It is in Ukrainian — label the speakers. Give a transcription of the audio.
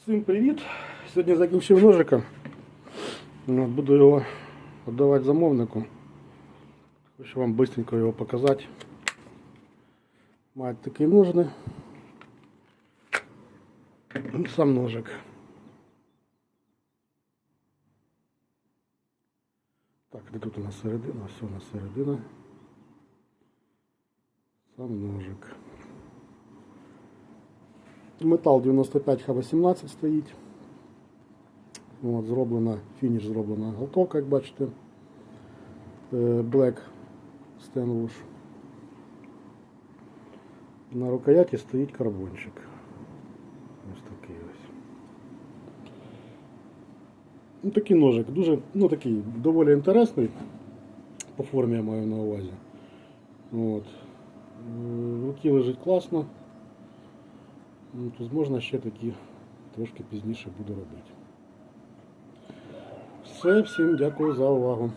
Speaker 1: Всім привіт! Сьогодні закінчив ножика. От, Буду його віддавати замовнику. Хочу вам швидко його показати. Має такий ножни. Сам ножик. Так, де тут у нас середина? Все, у нас середина. Сам ножик. Метал 95 Х18 стоїть. От, зроблена, фініш зроблена готовка, як бачите. Е, Black Stenwush. На рукояті стоїть карбончик. Ось такий ось. Ну, такий ножик, дуже, ну такий доволі інтересний. По формі я маю на увазі. От. Руки лежить класно. Ну, тут можна ще такі трошки пізніше буду робити. Все, всім дякую за увагу.